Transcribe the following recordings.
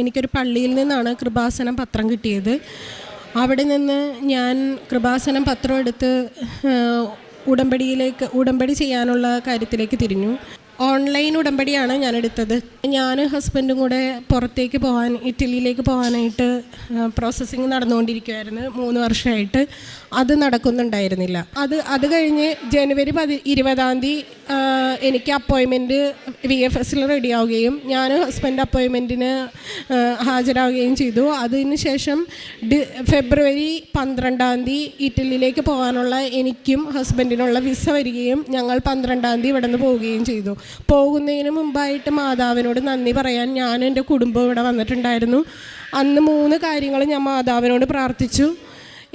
എനിക്കൊരു പള്ളിയിൽ നിന്നാണ് കൃപാസനം പത്രം കിട്ടിയത്. അവിടെ നിന്ന് ഞാൻ കൃപാസനം പത്രം എടുത്ത് ഉടമ്പടിയിലേക്ക് ഉടമ്പടി ചെയ്യാനുള്ള കാര്യത്തിലേക്ക് തിരിഞ്ഞു. ഓൺലൈൻ ഉടമ്പടിയാണ് ഞാൻ എടുത്തത്. ഞാൻ ഹസ്ബൻഡും കൂടെ പുറത്തേക്ക് പോകാൻ ഇറ്റലിയിലേക്ക് പോകാനായിട്ട് പ്രോസസ്സിങ് നടന്നുകൊണ്ടിരിക്കുമായിരുന്നു മൂന്ന് വർഷമായിട്ട്. അത് നടക്കുന്നുണ്ടായിരുന്നില്ല. അത് അത് കഴിഞ്ഞ് ജനുവരി പതി ഇരുപതാം തീയതി എനിക്ക് അപ്പോയിൻമെന്റ് വി എഫ് എസിൽ റെഡിയാവുകയും ഞാൻ ഹസ്ബൻഡ് അപ്പോയിൻമെന്റിന് ഹാജരാവുകയും ചെയ്തു. അതിന് ശേഷം ഡി ഫെബ്രുവരി പന്ത്രണ്ടാം തീയതി ഇറ്റലിയിലേക്ക് പോകാനുള്ള എനിക്കും ഹസ്ബൻഡിനുള്ള വിസ വരികയും ഞങ്ങൾ പന്ത്രണ്ടാം തീയതി ഇവിടെ നിന്ന് പോവുകയും ചെയ്തു. പോകുന്നതിന് മുമ്പായിട്ട് മാതാവിനോട് നന്ദി പറയാൻ ഞാൻ എന്റെ കുടുംബം ഇവിടെ വന്നിട്ടുണ്ടായിരുന്നു. അന്ന് മൂന്ന് കാര്യങ്ങൾ ഞാൻ മാതാവിനോട് പ്രാർത്ഥിച്ചു.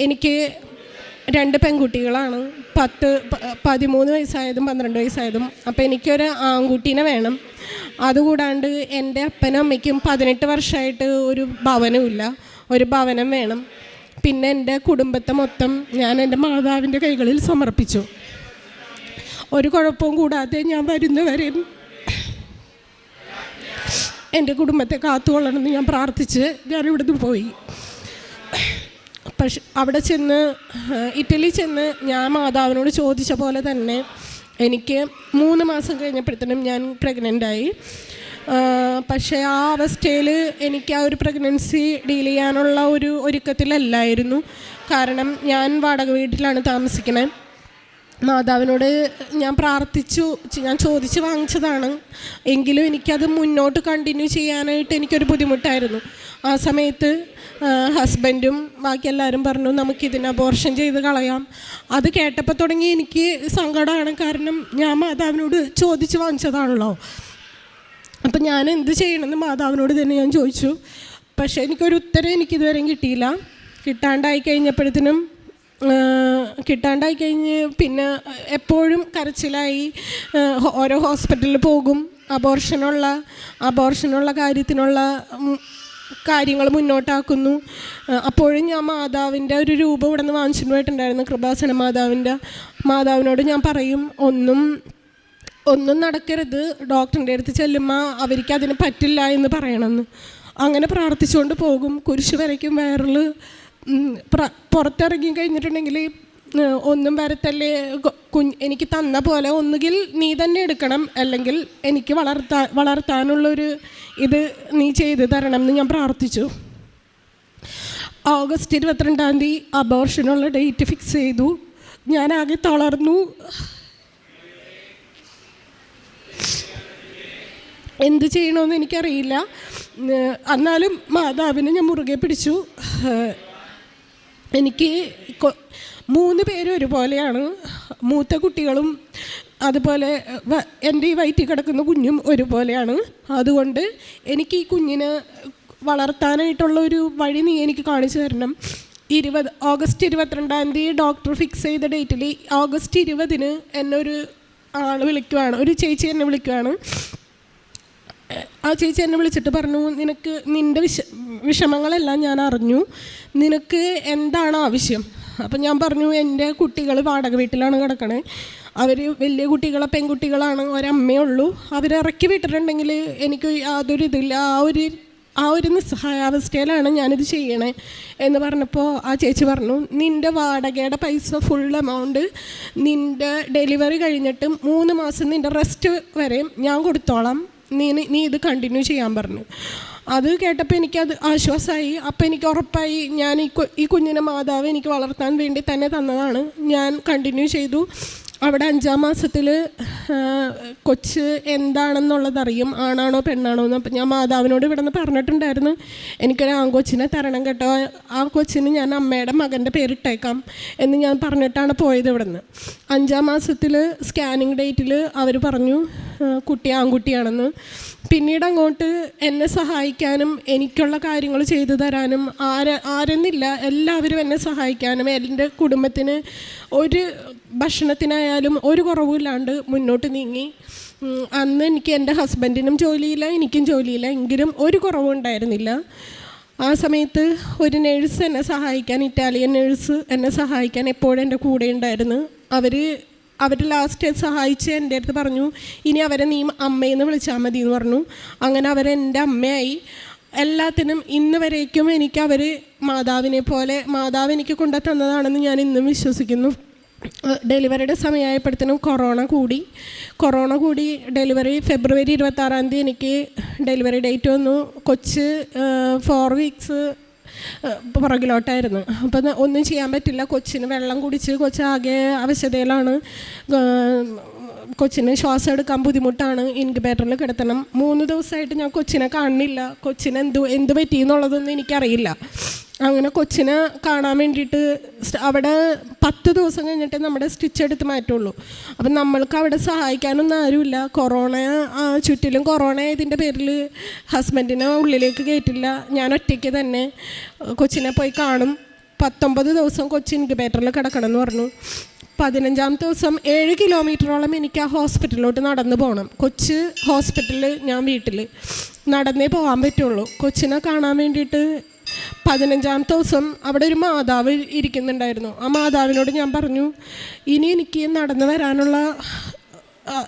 എനിക്ക് രണ്ട് പെൺകുട്ടികളാണ്. പത്ത് പതിമൂന്ന് വയസ്സായതും പന്ത്രണ്ട് വയസ്സായതും. അപ്പോൾ എനിക്കൊരു ആൺകുട്ടീനെ വേണം. അതുകൂടാണ്ട് എന്റെ അപ്പനും അമ്മയ്ക്കും പതിനെട്ട് വർഷമായിട്ട് ഒരു ഭവനമില്ല ഒരു ഭവനം വേണം. പിന്നെ എന്റെ കുടുംബത്തെ മൊത്തം ഞാൻ എന്റെ മാതാവിന്റെ കൈകളിൽ സമർപ്പിച്ചു. ഒരു കുഴപ്പവും കൂടാതെ ഞാൻ വരുന്നവരെയും എന്റെ കുടുംബത്തെ കാത്തുകൊള്ളണമെന്ന് ഞാൻ പ്രാർത്ഥിച്ച് ഞാൻ ഇവിടുന്ന് പോയി. പക്ഷെ അവിടെ ചെന്ന് ഇറ്റലി ചെന്ന് ഞാൻ മാതാവിനോട് ചോദിച്ച പോലെ തന്നെ എനിക്ക് മൂന്ന് മാസം കഴിഞ്ഞപ്പോഴത്തേനും ഞാൻ പ്രഗ്നന്റായി പക്ഷേ ആ അവസ്ഥയിൽ എനിക്ക് ആ ഒരു പ്രഗ്നൻസി ഡീൽ ചെയ്യാനുള്ള ഒരു ഒരുക്കത്തിലല്ലായിരുന്നു. കാരണം ഞാൻ വാടക വീട്ടിലാണ് താമസിക്കുന്നത് മാതാവിനോട് ഞാൻ പ്രാർത്ഥിച്ചു ഞാൻ ചോദിച്ച് വാങ്ങിച്ചതാണ്. എങ്കിലും എനിക്കത് മുന്നോട്ട് കണ്ടിന്യൂ ചെയ്യാനായിട്ട് എനിക്കൊരു ബുദ്ധിമുട്ടായിരുന്നു. ആ സമയത്ത് ഹസ്ബൻഡും ബാക്കി എല്ലാവരും പറഞ്ഞു നമുക്കിതിന് അബോർഷൻ ചെയ്ത് കളയാം. അത് കേട്ടപ്പോൾ തുടങ്ങി എനിക്ക് സങ്കടമാണ്. കാരണം ഞാൻ മാതാവിനോട് ചോദിച്ച് വാങ്ങിച്ചതാണല്ലോ. അപ്പം ഞാൻ എന്ത് ചെയ്യണമെന്ന് മാതാവിനോട് തന്നെ ഞാൻ ചോദിച്ചു. പക്ഷേ എനിക്കൊരു ഉത്തരം എനിക്കിതുവരെയും കിട്ടിയില്ല. കിട്ടാണ്ടായി കഴിഞ്ഞപ്പോഴത്തേനും കിട്ടാണ്ടായി കഴിഞ്ഞ് പിന്നെ എപ്പോഴും കരച്ചിലായി. ഓരോ ഹോസ്പിറ്റലിൽ പോകും. അബോർഷനുള്ള അബോർഷനുള്ള കാര്യത്തിനുള്ള കാര്യങ്ങൾ മുന്നോട്ടാക്കുന്നു. അപ്പോഴും ഞാൻ മാതാവിന്റെ ഒരു രൂപം ഇവിടെ നിന്ന് വാങ്ങിച്ചിട്ട് പോയിട്ടുണ്ടായിരുന്നു. കൃപാസന മാതാവിന്റെ. മാതാവിനോട് ഞാൻ പറയും ഒന്നും ഒന്നും നടക്കരുത്. ഡോക്ടറിന്റെ അടുത്ത് ചെല്ലുമ്പോൾ അവർക്ക് അതിന് പറ്റില്ല എന്ന് പറയണമെന്ന്. അങ്ങനെ പ്രാർത്ഥിച്ചുകൊണ്ട് പോകും. കുരിശ് വരയ്ക്കും വയറിൽ പുറത്തിറങ്ങി കഴിഞ്ഞിട്ടുണ്ടെങ്കിൽ ഒന്നും വരത്തല്ലേ കുഞ്ഞ് എനിക്ക് തന്ന പോലെ ഒന്നുകിൽ നീ തന്നെ എടുക്കണം അല്ലെങ്കിൽ എനിക്ക് വളർത്താൻ വളർത്താനുള്ളൊരു ഇത് നീ ചെയ്ത് തരണം എന്ന് ഞാൻ പ്രാർത്ഥിച്ചു. ഓഗസ്റ്റ് ഇരുപത്തിരണ്ടാം തീയതി അബോർഷനുള്ള ഡേറ്റ് ഫിക്സ് ചെയ്തു. ഞാൻ ആകെ തളർന്നു. എന്ത് ചെയ്യണമെന്ന് എനിക്കറിയില്ല. എന്നാലും മാതാവിനെ ഞാൻ മുറുകെ പിടിച്ചു. എനിക്ക് മൂന്ന് പേരും ഒരുപോലെയാണ്. മൂത്ത കുട്ടികളും അതുപോലെ എന്റെ ഈ വയറ്റിൽ കിടക്കുന്ന കുഞ്ഞും ഒരുപോലെയാണ്. അതുകൊണ്ട് എനിക്ക് ഈ കുഞ്ഞിനെ വളർത്താനായിട്ടുള്ള ഒരു വഴി നീ എനിക്ക് കാണിച്ചു തരണം. ഇരുപത് ഓഗസ്റ്റ് ഇരുപത്തിരണ്ടാം തീയതി ഡോക്ടർ ഫിക്സ് ചെയ്ത ഡേറ്റിൽ ഓഗസ്റ്റ് ഇരുപതിന് എന്നൊരു ആൾ വിളിക്കുവാണ്. ഒരു ചേച്ചി എന്നെ വിളിക്കുവാണ്. ആ ചേച്ചി എന്നെ വിളിച്ചിട്ട് പറഞ്ഞു നിനക്ക് നിന്റെ വിഷ വിഷമങ്ങളെല്ലാം ഞാൻ അറിഞ്ഞു. നിനക്ക് എന്താണ് ആവശ്യം? അപ്പം ഞാൻ പറഞ്ഞു എന്റെ കുട്ടികൾ വാടക വീട്ടിലാണ് കിടക്കണേ. അവർ വലിയ കുട്ടികളെ പെൺകുട്ടികളാണ് ഒരമ്മയേ ഉള്ളൂ അവരിറക്കി വിട്ടിട്ടുണ്ടെങ്കിൽ എനിക്ക് യാതൊരു ഇതില്ല. ആ ഒരു ആ ഒരു നിസ്സഹായാവസ്ഥയിലാണ് ഞാനിത് ചെയ്യണേ. എന്ന് പറഞ്ഞപ്പോൾ ആ ചേച്ചി പറഞ്ഞു നിന്റെ വാടകയുടെ പൈസ ഫുൾ എമൗണ്ട് നിന്റെ ഡെലിവറി കഴിഞ്ഞിട്ട് മൂന്ന് മാസം നിന്റെ റെസ്റ്റ് വരെയും ഞാൻ കൊടുത്തോളാം. നീ നീ ഇത് കണ്ടിന്യൂ ചെയ്യാൻ പറഞ്ഞു. അത് കേട്ടപ്പോൾ എനിക്കത് ആശ്വാസമായി അപ്പം എനിക്ക് ഉറപ്പായി ഞാൻ ഈ ഈ കുഞ്ഞിനെ മാതാവ് എനിക്ക് വളർത്താൻ വേണ്ടി തന്നെ തന്നതാണ്. ഞാൻ കണ്ടിന്യൂ ചെയ്തു. അവിടെ അഞ്ചാം മാസത്തിൽ കൊച്ച് എന്താണെന്നുള്ളതറിയും ആണാണോ പെണ്ണാണോ എന്ന്. അപ്പം ഞാൻ മാതാവിനോട് ഇവിടെ നിന്ന് പറഞ്ഞിട്ടുണ്ടായിരുന്നു എനിക്കൊരു ആൺകൊച്ചിനെ തരണം കേട്ടോ. ആ കൊച്ചിന് ഞാൻ അമ്മയുടെ മകന്റെ പേരിട്ടേക്കാം എന്ന് ഞാൻ പറഞ്ഞിട്ടാണ് പോയത് ഇവിടെ നിന്ന് അഞ്ചാം മാസത്തിൽ സ്കാനിങ് ഡേറ്റിൽ അവർ പറഞ്ഞു കുട്ടി ആൺകുട്ടിയാണെന്ന്. പിന്നീട് അങ്ങോട്ട് എന്നെ സഹായിക്കാനും എനിക്കുള്ള കാര്യങ്ങൾ ചെയ്തു തരാനും ആര ആരെന്നില്ല എല്ലാവരും എന്നെ സഹായിക്കാനും എന്റെ കുടുംബത്തിന് ഒരു ഭക്ഷണത്തിനായാലും ഒരു കുറവുമില്ലാണ്ട് മുന്നോട്ട് നീങ്ങി. അന്ന് എനിക്ക് എന്റെ ഹസ്ബൻഡിനും ജോലിയില്ല എനിക്കും ജോലിയില്ല എങ്കിലും ഒരു കുറവും ഉണ്ടായിരുന്നില്ല. ആ സമയത്ത് ഒരു നേഴ്സ് എന്നെ സഹായിക്കാൻ ഇറ്റാലിയൻ നേഴ്സ് എന്നെ സഹായിക്കാൻ എപ്പോഴും എന്റെ കൂടെ ഉണ്ടായിരുന്നു. അവർ അവർ ലാസ്റ്റ് സഹായിച്ച് എന്റെ അടുത്ത് പറഞ്ഞു ഇനി അവരെ നീ അമ്മയെന്ന് വിളിച്ചാൽ മതി എന്ന് പറഞ്ഞു. അങ്ങനെ അവരെന്റെ അമ്മയായി. എല്ലാത്തിനും ഇന്ന് വരേക്കും എനിക്ക് അവർ മാതാവിനെ പോലെ മാതാവ് എനിക്ക് കൊണ്ടു തന്നതാണെന്ന് ഞാൻ ഇന്നും വിശ്വസിക്കുന്നു. ഡെലിവറിയുടെ സമയമായപ്പോഴത്തേനും കൊറോണ കൂടി. കൊറോണ കൂടി ഡെലിവറി ഫെബ്രുവരി ഇരുപത്താറാം തീയതി എനിക്ക് ഡെലിവറി ഡേറ്റ് വന്നു. കൊച്ച് ഫോർ വീക്സ് പുറകിലോട്ടായിരുന്നു. അപ്പം ഒന്നും ചെയ്യാൻ പറ്റില്ല. കൊച്ചിന് വെള്ളം കുടിച്ച് കൊച്ചാകെ അവശതയിലാണ്. കൊച്ചിന് ശ്വാസം എടുക്കാൻ ബുദ്ധിമുട്ടാണ്. ഇൻക്യുബേറ്ററിൽ കിടത്തണം. മൂന്ന് ദിവസമായിട്ട് ഞാൻ കൊച്ചിനെ കാണുന്നില്ല. കൊച്ചിന് എന്ത് എന്ത് പറ്റി എന്നുള്ളതൊന്നും എനിക്കറിയില്ല. അങ്ങനെ കൊച്ചിനെ കാണാൻ വേണ്ടിയിട്ട് അവിടെ പത്ത് ദിവസം കഴിഞ്ഞിട്ട് നമ്മുടെ സ്റ്റിച്ച് എടുത്ത് മാറ്റുള്ളൂ. അപ്പം നമ്മൾക്ക് അവിടെ സഹായിക്കാനൊന്നും ആരുമില്ല. കൊറോണ ചുറ്റിലും കൊറോണ ഇതിന്റെ പേരിൽ ഹസ്ബൻഡിനെ ഉള്ളിലേക്ക് കയറ്റില്ല. ഞാൻ ഒറ്റയ്ക്ക് തന്നെ കൊച്ചിനെ പോയി കാണും. പത്തൊമ്പത് ദിവസം കൊച്ചി ഇൻക്യുബേറ്ററിൽ കിടക്കണം എന്ന് പറഞ്ഞു. പതിനഞ്ചാമത്തെ ദിവസം ഏഴ് കിലോമീറ്ററോളം എനിക്ക് ആ ഹോസ്പിറ്റലിലോട്ട് നടന്നു പോകണം. കൊച്ച് ഹോസ്പിറ്റലിൽ ഞാൻ വീട്ടിൽ നടന്നേ പോകാൻ പറ്റുള്ളൂ. കൊച്ചിനെ കാണാൻ വേണ്ടിയിട്ട് പതിനഞ്ചാമത്തെ ദിവസം അവിടെ ഒരു മാതാവ് ഇരിക്കുന്നുണ്ടായിരുന്നു. ആ മാതാവിനോട് ഞാൻ പറഞ്ഞു ഇനി എനിക്ക് നടന്നു വരാനുള്ള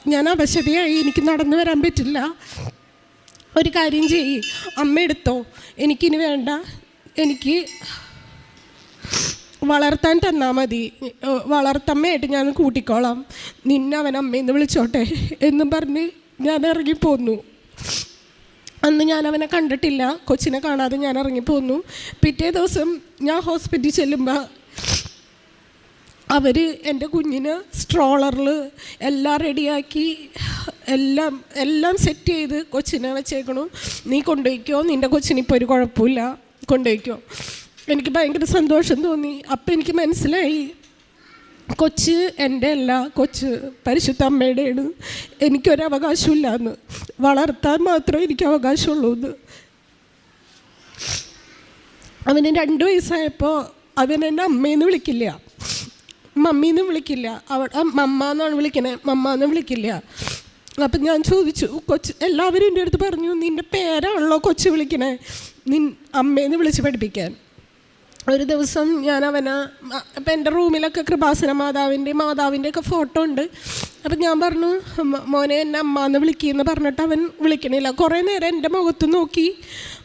ഞാൻ അവശതയായി. എനിക്ക് നടന്നു വരാൻ പറ്റില്ല. ഒരു കാര്യം ചെയ്യ്. അമ്മ എടുത്തോ. എനിക്കിനി വേണ്ട. എനിക്ക് വളർത്താൻ തന്നാൽ മതി. വളർത്തമ്മയായിട്ട് ഞാൻ കൂട്ടിക്കോളാം. നിന്നെ അവൻ അമ്മയെന്ന് വിളിച്ചോട്ടെ എന്ന് പറഞ്ഞ് ഞാൻ ഇറങ്ങിപ്പോന്നു. അന്ന് ഞാൻ അവനെ കണ്ടിട്ടില്ല. കൊച്ചിനെ കാണാതെ ഞാൻ ഇറങ്ങിപ്പോന്നു. പിറ്റേ ദിവസം ഞാൻ ഹോസ്പിറ്റലിൽ ചെല്ലുമ്പോൾ അവർ എന്റെ കുഞ്ഞിന് സ്ട്രോളറിൽ എല്ലാം റെഡിയാക്കി എല്ലാം എല്ലാം സെറ്റ് ചെയ്ത് കൊച്ചിനെ വെച്ചേക്കണു. നീ കൊണ്ടുപോയിക്കോ നിന്റെ കൊച്ചിനിപ്പോൾ ഒരു കുഴപ്പമില്ല. കൊണ്ടുപോയിക്കോ. എനിക്ക് ഭയങ്കര സന്തോഷം തോന്നി. അപ്പം എനിക്ക് മനസ്സിലായി കൊച്ച് എന്റെ അല്ല കൊച്ച് പരിശുദ്ധ അമ്മയുടെയാണ്. എനിക്കൊരവകാശമില്ല എന്ന് വളർത്താൻ മാത്രമേ എനിക്ക് അവകാശമുള്ളൂ എന്ന് അവന് രണ്ട് വയസ്സായപ്പോൾ അവൻ എന്നെ അമ്മയെന്ന് വിളിക്കില്ല. മമ്മീന്ന് വിളിക്കില്ല. അവിടെ മമ്മ എന്നാണ് വിളിക്കണേ. മമ്മ എന്ന് വിളിക്കില്ല. അപ്പം ഞാൻ ചോദിച്ചു കൊച്ച് എല്ലാവരും എന്റെ അടുത്ത് പറഞ്ഞു നിന്റെ പേരാണല്ലോ കൊച്ച് വിളിക്കണേ. നിൻ അമ്മേന്ന് വിളിച്ച് പഠിപ്പിക്കാൻ. ഒരു ദിവസം ഞാൻ അവനെ അപ്പം എന്റെ റൂമിലൊക്കെ കൃപാസന മാതാവിന്റെ മാതാവിന്റെ ഒക്കെ ഫോട്ടോ ഉണ്ട്. അപ്പം ഞാൻ പറഞ്ഞു "മ- മോനെ എന്നെ അമ്മ എന്ന് വിളിക്കുമെന്ന് പറഞ്ഞിട്ട് അവൻ വിളിക്കണില്ല. കുറേ നേരം എന്റെ മുഖത്ത് നോക്കി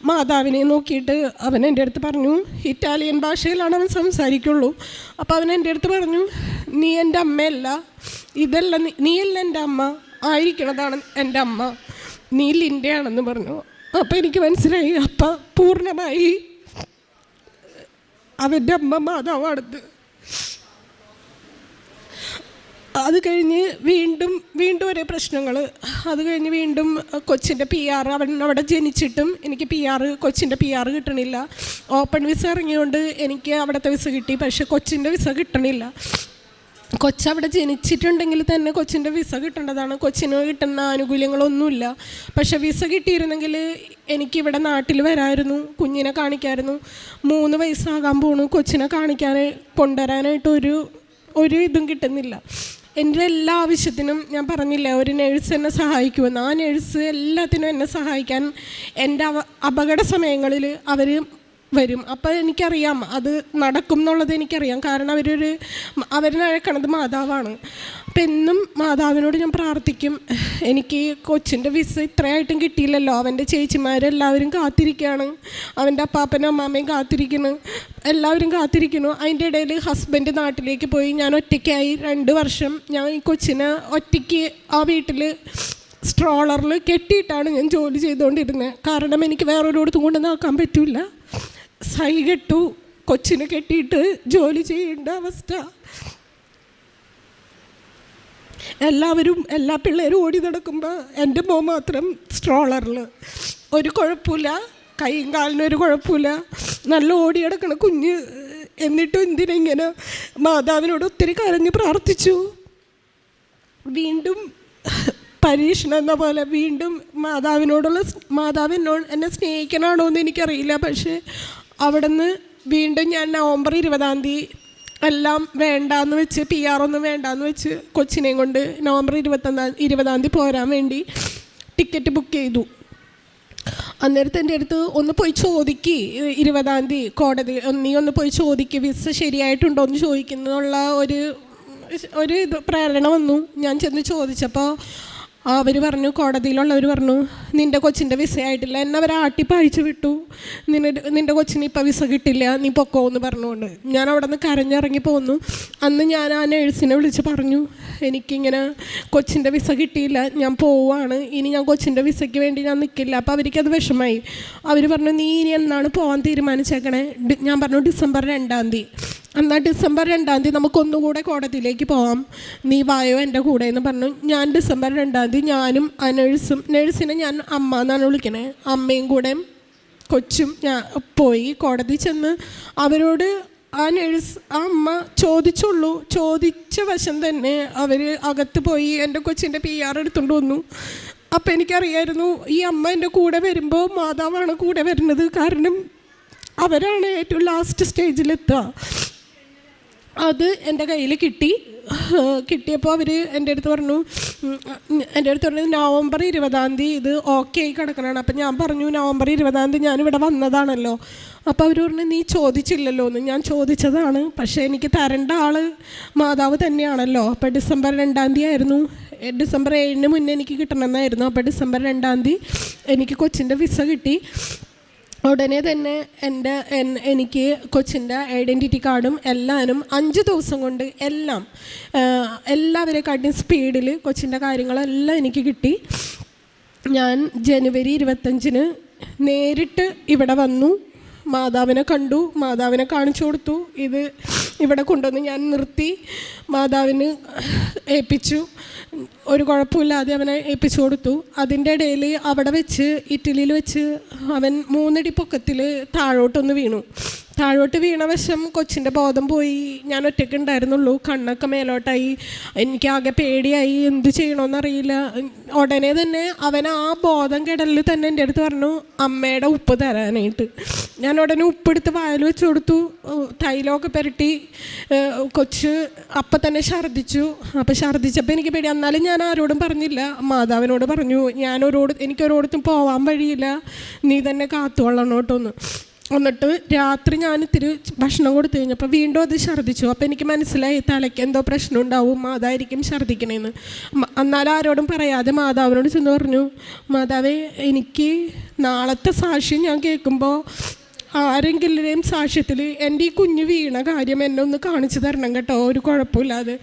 മാതാവിനെ നോക്കിയിട്ട് അവൻ എന്റെ അടുത്ത് പറഞ്ഞു ഇറ്റാലിയൻ ഭാഷയിലാണ് അവൻ സംസാരിക്കുള്ളൂ. അപ്പോൾ അവൻ എന്റെ അടുത്ത് പറഞ്ഞു നീ എന്റെ അമ്മയല്ല ഇതല്ല നീയല്ല എന്റെ അമ്മ ആയിരിക്കണതാണ് എന്റെ അമ്മ നീ ലിന്റെയാണെന്ന് പറഞ്ഞു. അപ്പോൾ എനിക്ക് മനസ്സിലായി അപ്പം പൂർണമായി അവന്റെ അമ്മ മാതാവാണത് അത് കഴിഞ്ഞ് വീണ്ടും വീണ്ടും ഒരേ പ്രശ്നങ്ങൾ അത് കഴിഞ്ഞ് വീണ്ടും കൊച്ചിന്റെ പി ആർ അവൻ അവിടെ ജനിച്ചിട്ടും എനിക്ക് പി ആർ കൊച്ചിന്റെ പി ആർ കിട്ടണില്ല. ഓപ്പൺ വിസ ഇറങ്ങിയോണ്ട് എനിക്ക് അവിടുത്തെ വിസ കിട്ടി പക്ഷെ കൊച്ചിന്റെ വിസ കിട്ടണില്ല. കൊച്ചവിടെ ജനിച്ചിട്ടുണ്ടെങ്കിൽ തന്നെ കൊച്ചിന്റെ വിസ കിട്ടേണ്ടതാണ്. കൊച്ചിന് കിട്ടുന്ന ആനുകൂല്യങ്ങളൊന്നുമില്ല. പക്ഷേ വിസ കിട്ടിയിരുന്നെങ്കിൽ എനിക്കിവിടെ നാട്ടിൽ വരായിരുന്നു കുഞ്ഞിനെ കാണിക്കായിരുന്നു. മൂന്ന് വയസ്സാകാൻ പോണു. കൊച്ചിനെ കാണിക്കാൻ കൊണ്ടുവരാനായിട്ട് ഒരു ഒരു ഇതും കിട്ടുന്നില്ല. എന്റെ എല്ലാ ആവശ്യത്തിനും ഞാൻ പറഞ്ഞില്ല ഒരു നേഴ്സ് എന്നെ സഹായിക്കുമെന്ന്. ആ നേഴ്സ് എല്ലാത്തിനും എന്നെ സഹായിക്കാൻ എന്റെ അപകട സമയങ്ങളിൽ അവർ വരും. അപ്പോൾ എനിക്കറിയാം. അത് നടക്കും എന്നുള്ളത് എനിക്കറിയാം. കാരണം അവരൊരു അവരിനഴക്കണത് മാതാവാണ്. അപ്പം എന്നും മാതാവിനോട് ഞാൻ പ്രാർത്ഥിക്കും. എനിക്ക് കൊച്ചിന്റെ വിസ ഇത്രയായിട്ടും കിട്ടിയില്ലല്ലോ. അവന്റെ ചേച്ചിമാരെല്ലാവരും കാത്തിരിക്കുകയാണ് അവന്റെ അപ്പാപ്പനും അമ്മാമ്മയും കാത്തിരിക്കുന്നു. എല്ലാവരും കാത്തിരിക്കുന്നു. അതിന്റെ ഇടയിൽ ഹസ്ബൻഡ് നാട്ടിലേക്ക് പോയി. ഞാൻ ഒറ്റയ്ക്കായി രണ്ട് വർഷം ഞാൻ ഈ കൊച്ചിനെ ഒറ്റയ്ക്ക് ആ വീട്ടിൽ സ്ട്രോളറിൽ കെട്ടിയിട്ടാണ് ഞാൻ ജോലി ചെയ്തുകൊണ്ടിരുന്നത്. കാരണം എനിക്ക് വേറൊരിടത്തും കൊണ്ട് നോക്കാൻ പറ്റില്ല സൈ കെട്ടു കൊച്ചിനെ കെട്ടിയിട്ട് ജോലി ചെയ്യേണ്ട അവസ്ഥ. എല്ലാവരും എല്ലാ പിള്ളേരും ഓടി നടക്കുമ്പോൾ എന്റെ മോ മാത്രം സ്ട്രോളറിൽ ഒരു കുഴപ്പമില്ല കൈയും കാലിനൊരു കുഴപ്പമില്ല. നല്ല ഓടി കിടക്കണ കുഞ്ഞ് എന്നിട്ടും എന്തിനിങ്ങനെ മാതാവിനോട് ഒത്തിരി കരഞ്ഞ് പ്രാർത്ഥിച്ചു. വീണ്ടും പരീക്ഷണം എന്ന പോലെ വീണ്ടും മാതാവിനോടുള്ള മാതാവിനോട് എന്നെ സ്നേഹിക്കണമാണോ എന്ന് എനിക്കറിയില്ല. പക്ഷേ അവിടെ നിന്ന് വീണ്ടും ഞാൻ നവംബർ ഇരുപതാം തീയതി എല്ലാം വേണ്ടാന്ന് വെച്ച് പി ആർ ഒന്നും വേണ്ടാന്ന് വെച്ച് കൊച്ചിനെയും കൊണ്ട് നവംബർ ഇരുപത്തൊന്നാം ഇരുപതാം തീയതി പോരാൻ വേണ്ടി ടിക്കറ്റ് ബുക്ക് ചെയ്തു. അന്നേരത്തെ എന്റെ അടുത്ത് ഒന്ന് പോയി ചോദിക്ക് ഇരുപതാം തീയതി കോടതി നീ ഒന്ന് പോയി ചോദിക്ക് വിസ ശരിയായിട്ടുണ്ടോ എന്ന് ചോദിക്കുന്നുള്ള ഒരു ഒരു ഇത് പ്രേരണ വന്നു. ഞാൻ ചെന്ന് ചോദിച്ചപ്പോൾ അവർ പറഞ്ഞു കോടതിയിലുള്ളവർ പറഞ്ഞു നിന്റെ കൊച്ചിന്റെ വിസ ആയിട്ടില്ല. എന്നെ അവർ ആട്ടിപ്പഴിച്ചു വിട്ടു. നിന്നെ നിന്റെ കൊച്ചിന് ഇപ്പം വിസ കിട്ടില്ല. നീ പൊക്കോ എന്ന് പറഞ്ഞുകൊണ്ട് ഞാൻ അവിടെ നിന്ന് കരഞ്ഞിറങ്ങി പോന്നു. അന്ന് ഞാൻ ആ നേഴ്സിനെ വിളിച്ച് പറഞ്ഞു എനിക്കിങ്ങനെ കൊച്ചിന്റെ വിസ കിട്ടിയില്ല. ഞാൻ പോവാണ്. ഇനി ഞാൻ കൊച്ചിന്റെ വിസയ്ക്ക് വേണ്ടി ഞാൻ നിൽക്കില്ല അപ്പോൾ അവർക്കത് വിഷമമായി അവർ പറഞ്ഞു നീ ഇനി എന്നാണ് പോകാൻ തീരുമാനിച്ചേക്കണേ? ഞാൻ പറഞ്ഞു ഡിസംബർ രണ്ടാം തീയതി. എന്നാൽ ഡിസംബർ രണ്ടാം തീയതി നമുക്കൊന്നുകൂടെ കോടതിയിലേക്ക് പോവാം. നീ വായോ എന്റെ കൂടെ എന്ന് പറഞ്ഞു. ഞാൻ ഡിസംബർ രണ്ടാം തീയതി ഞാനും ആ നേഴ്സും നേഴ്സിനെ ഞാൻ അമ്മ എന്നാണ് വിളിക്കണേ. അമ്മയും കൂടെ കൊച്ചും ഞാൻ പോയി കോടതി ചെന്ന് അവരോട് ആ നേഴ്സ് ആ അമ്മ ചോദിച്ചുള്ളൂ. ചോദിച്ച വശം തന്നെ അവർ അകത്ത് പോയി എന്റെ കൊച്ചിന്റെ പി ആർ എടുത്തുകൊണ്ട് വന്നു. അപ്പം എനിക്കറിയായിരുന്നു ഈ അമ്മ എന്റെ കൂടെ വരുമ്പോൾ മാതാവാണ് കൂടെ വരുന്നത്. കാരണം അവരാണ് ഏറ്റവും ലാസ്റ്റ് സ്റ്റേജിലെത്തുക അത് എന്റെ കയ്യിൽ കിട്ടി. കിട്ടിയപ്പോൾ അവർ എന്റെ അടുത്ത് പറഞ്ഞു എന്റെ അടുത്ത് പറഞ്ഞു നവംബർ ഇരുപതാം തീയതി ഇത് ഓക്കെ ആയി കിടക്കണതാണ് അപ്പം ഞാൻ പറഞ്ഞു നവംബർ ഇരുപതാം തീയതി ഞാനിവിടെ വന്നതാണല്ലോ. അപ്പോൾ അവർ പറഞ്ഞു നീ ചോദിച്ചില്ലല്ലോ എന്ന്. ഞാൻ ചോദിച്ചതാണ്. പക്ഷേ എനിക്ക് തരേണ്ട ആൾ മാതാവ് തന്നെയാണല്ലോ. അപ്പോൾ ഡിസംബർ രണ്ടാം തീയതി ആയിരുന്നു. ഡിസംബർ ഏഴിന് മുന്നേ എനിക്ക് കിട്ടണമെന്നായിരുന്നു. അപ്പോൾ ഡിസംബർ രണ്ടാം തീയതി എനിക്ക് കൊച്ചിന്റെ വിസ കിട്ടി. ഉടനെ തന്നെ എന്റെ എൻ- എനിക്ക് കൊച്ചിന്റെ ഐഡന്റിറ്റി കാർഡും എല്ലാനും അഞ്ച് ദിവസം കൊണ്ട് എല്ലാം എല്ലാവരെക്കാട്ടും സ്പീഡിൽ കൊച്ചിന്റെ കാര്യങ്ങളെല്ലാം എനിക്ക് കിട്ടി. ഞാൻ ജനുവരി ഇരുപത്തഞ്ചിന് നേരിട്ട് ഇവിടെ വന്നു. മാതാവിനെ കണ്ടു മാതാവിനെ കാണിച്ചു കൊടുത്തു. ഇത് ഇവിടെ കൊണ്ടുവന്ന് ഞാൻ നിർത്തി. മാതാവിന് ഏൽപ്പിച്ചു. ഒരു കുഴപ്പമില്ലാതെ അവനെ ഏൽപ്പിച്ചു കൊടുത്തു. അതിന്റെ ഇടയിൽ അവിടെ വെച്ച് ഇറ്റലിയിൽ വെച്ച് അവൻ മൂന്നടി പൊക്കത്തിൽ താഴോട്ടൊന്ന് വീണു. താഴോട്ട് വീണ വശം കൊച്ചിന്റെ ബോധം പോയി. ഞാൻ ഒറ്റയ്ക്ക് ഉണ്ടായിരുന്നുള്ളൂ. കണ്ണൊക്കെ മേലോട്ടായി. എനിക്കാകെ പേടിയായി. എന്ത് ചെയ്യണമെന്നറിയില്ല ഉടനെ തന്നെ അവൻ ആ ബോധം കിടലിൽ തന്നെ എന്റെ അടുത്ത് പറഞ്ഞു അമ്മയുടെ ഉപ്പ് തരാനായിട്ട്. ഞാൻ ഉടനെ ഉപ്പെടുത്ത് വായിൽ വെച്ച് കൊടുത്തു. തൈലമൊക്കെ പുരട്ടി. കൊച്ച് അപ്പം തന്നെ ഛർദ്ദിച്ചു. അപ്പം ഛർദ്ദിച്ചപ്പോൾ എനിക്ക് പേടി. എന്നാലും ഞാൻ ആരോടും പറഞ്ഞില്ല. മാതാവിനോട് പറഞ്ഞു ഞാനൊരോട് എനിക്കൊരോടത്തും പോവാൻ വഴിയില്ല. നീ തന്നെ കാത്തുകൊള്ളണം എന്നിട്ട് രാത്രി ഞാൻ ഇത്തിരി ഭക്ഷണം കൊടുത്തു കഴിഞ്ഞപ്പോൾ വീണ്ടും അത് ഛർദ്ദിച്ചു. അപ്പോൾ എനിക്ക് മനസ്സിലായി തലയ്ക്ക് എന്തോ പ്രശ്നം ഉണ്ടാവും മാതായിരിക്കും ഛർദ്ദിക്കണേന്ന്. എന്നാൽ ആരോടും പറയാതെ മാതാവിനോട് ചെന്ന് പറഞ്ഞു മാതാവേ എനിക്ക് നാളത്തെ സാക്ഷ്യം ഞാൻ കേൾക്കുമ്പോൾ ആരെങ്കിലും സാക്ഷ്യത്തിൽ എന്റെ ഈ കുഞ്ഞ് വീണ കാര്യം എന്നെ ഒന്ന് കാണിച്ചു തരണം കേട്ടോ ഒരു കുഴപ്പമില്ലാതെ.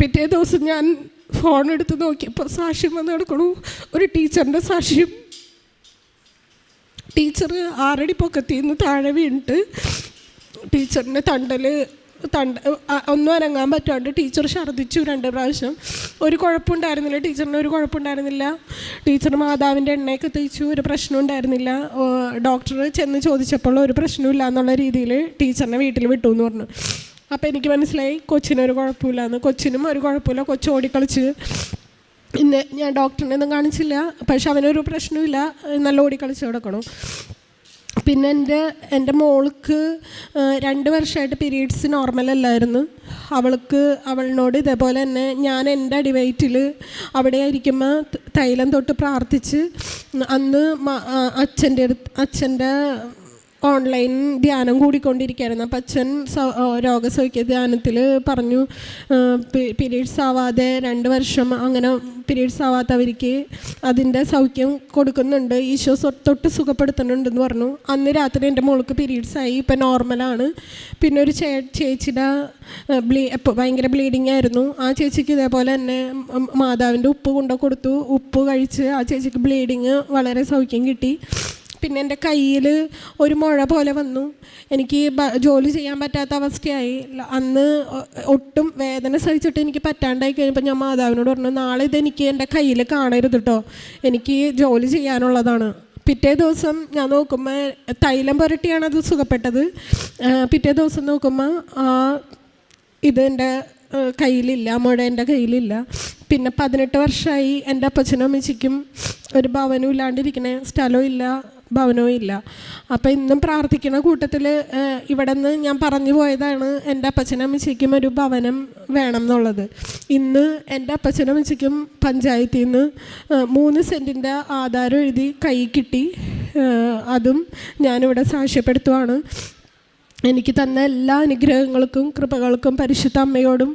പിറ്റേ ദിവസം ഞാൻ ഫോൺ എടുത്ത് നോക്കിയപ്പോൾ സാക്ഷ്യം വന്ന് കിടക്കണു. ഒരു ടീച്ചറിന്റെ സാക്ഷ്യം. ടീച്ചർ ആറടി പൊക്കത്തിൽ നിന്ന് താഴെ വീണിട്ട് ടീച്ചറിന്റെ തണ്ടൽ തണ്ട ഒന്നും അനങ്ങാൻ പറ്റാണ്ട് ടീച്ചർ ഛർദ്ദിച്ചു രണ്ട് പ്രാവശ്യം. ഒരു കുഴപ്പമുണ്ടായിരുന്നില്ല ടീച്ചറിന് ഒരു കുഴപ്പമുണ്ടായിരുന്നില്ല. ടീച്ചർ മാതാവിന്റെ എണ്ണയൊക്കെ തേച്ചു ഒരു പ്രശ്നം ഉണ്ടായിരുന്നില്ല ഡോക്ടർ ചെന്ന് ചോദിച്ചപ്പോൾ ഒരു പ്രശ്നമില്ല എന്നുള്ള രീതിയിൽ ടീച്ചറിനെ വീട്ടിൽ വിട്ടു എന്ന് പറഞ്ഞു. അപ്പോൾ എനിക്ക് മനസ്സിലായി കൊച്ചിനൊരു കുഴപ്പമില്ല എന്ന്. കൊച്ചിനും ഒരു കുഴപ്പമില്ല കൊച്ചു ഓടിക്കളിച്ച് ഇന്ന് ഞാൻ ഡോക്ടറിനെ ഒന്നും കാണിച്ചില്ല. പക്ഷെ അവനൊരു പ്രശ്നമില്ല നല്ല ഓടിക്കളിച്ച് കിടക്കണം പിന്നെ എന്റെ എന്റെ മോൾക്ക് രണ്ട് വർഷമായിട്ട് പീരീഡ്സ് നോർമൽ അല്ലായിരുന്നു. അവൾക്ക് അവളിനോട് ഇതേപോലെ തന്നെ ഞാൻ എന്റെ അടിവയറ്റിൽ അവിടെ ആയിരിക്കുമ്പോൾ തൈലം തൊട്ട് പ്രാർത്ഥിച്ച് അന്ന് അച്ഛന്റെ അടുത്ത് അച്ഛന്റെ ഓൺലൈൻ ധ്യാനം കൂടിക്കൊണ്ടിരിക്കുകയായിരുന്നു. അപ്പം അച്ഛൻ രോഗസൗഖ്യ ധ്യാനത്തിൽ പറഞ്ഞു പീരീഡ്സ് ആവാതെ രണ്ട് വർഷം അങ്ങനെ പീരീഡ്സ് ആവാത്തവർക്ക് അതിന്റെ സൗഖ്യം കൊടുക്കുന്നുണ്ട്. ഈശോ തൊട്ട് സുഖപ്പെടുത്തുന്നുണ്ടെന്ന് പറഞ്ഞു. അന്ന് രാത്രി എന്റെ മോൾക്ക് പീരീഡ്സ് ആയി. ഇപ്പം നോർമലാണ് പിന്നെ ഒരു ചേ ചേച്ചിയുടെ ബ്ലീ ഭയങ്കര ബ്ലീഡിങ് ആയിരുന്നു. ആ ചേച്ചിക്ക് ഇതേപോലെ തന്നെ മാതാവിന്റെ ഉപ്പ് കൊണ്ടു കൊടുത്തു. ഉപ്പ് കഴിച്ച് ആ ചേച്ചിക്ക് ബ്ലീഡിങ് വളരെ സൗഖ്യം കിട്ടി. പിന്നെ എന്റെ കയ്യിൽ ഒരു മുഴ പോലെ വന്നു. എനിക്ക് ജോലി ചെയ്യാൻ പറ്റാത്ത അവസ്ഥയായി. അന്ന് ഒട്ടും വേദന സഹിച്ചിട്ട് എനിക്ക് പറ്റാണ്ടായി കഴിഞ്ഞപ്പോൾ ഞാൻ മാതാവിനോട് പറഞ്ഞു നാളെ ഇതെനിക്ക് എന്റെ കയ്യിൽ കാണരുത് കേട്ടോ എനിക്ക് ജോലി ചെയ്യാനുള്ളതാണ്. പിറ്റേ ദിവസം ഞാൻ നോക്കുമ്പോൾ തൈലം പുരട്ടിയാണ് അത് സുഖപ്പെട്ടത്. പിറ്റേ ദിവസം നോക്കുമ്പോൾ ആ ഇത് എന്റെ കയ്യിലില്ല മുഴ എന്റെ കയ്യിലില്ല. പിന്നെ പതിനെട്ട് വർഷമായി എന്റെ അപ്പച്ചനും അമ്മച്ചിക്കും ഒരു ഭവനവും ഇല്ലാണ്ടിരിക്കണേ സ്ഥലവും ഇല്ല. ഭവനവും ഇല്ല. അപ്പോൾ ഇന്നും പ്രാർത്ഥിക്കുന്ന കൂട്ടത്തിൽ ഇവിടെ നിന്ന് ഞാൻ പറഞ്ഞു പോയതാണ് എന്റെ അപ്പച്ചനും അമ്മച്ചിക്കും ഒരു ഭവനം വേണം എന്നുള്ളത് ഇന്ന് എന്റെ അപ്പച്ചനും അമ്മച്ചിക്കും പഞ്ചായത്തിൽ നിന്ന് മൂന്ന് സെന്റിന്റെ ആധാരം എഴുതി കൈ കിട്ടി. അതും ഞാനിവിടെ സാക്ഷ്യപ്പെടുത്തുവാണ്. എനിക്ക് തന്ന എല്ലാ അനുഗ്രഹങ്ങൾക്കും കൃപകൾക്കും പരിശുദ്ധ അമ്മയോടും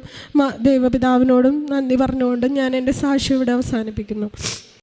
ദൈവപിതാവിനോടും നന്ദി പറഞ്ഞുകൊണ്ട് ഞാൻ എന്റെ സാക്ഷ്യം ഇവിടെ അവസാനിപ്പിക്കുന്നു.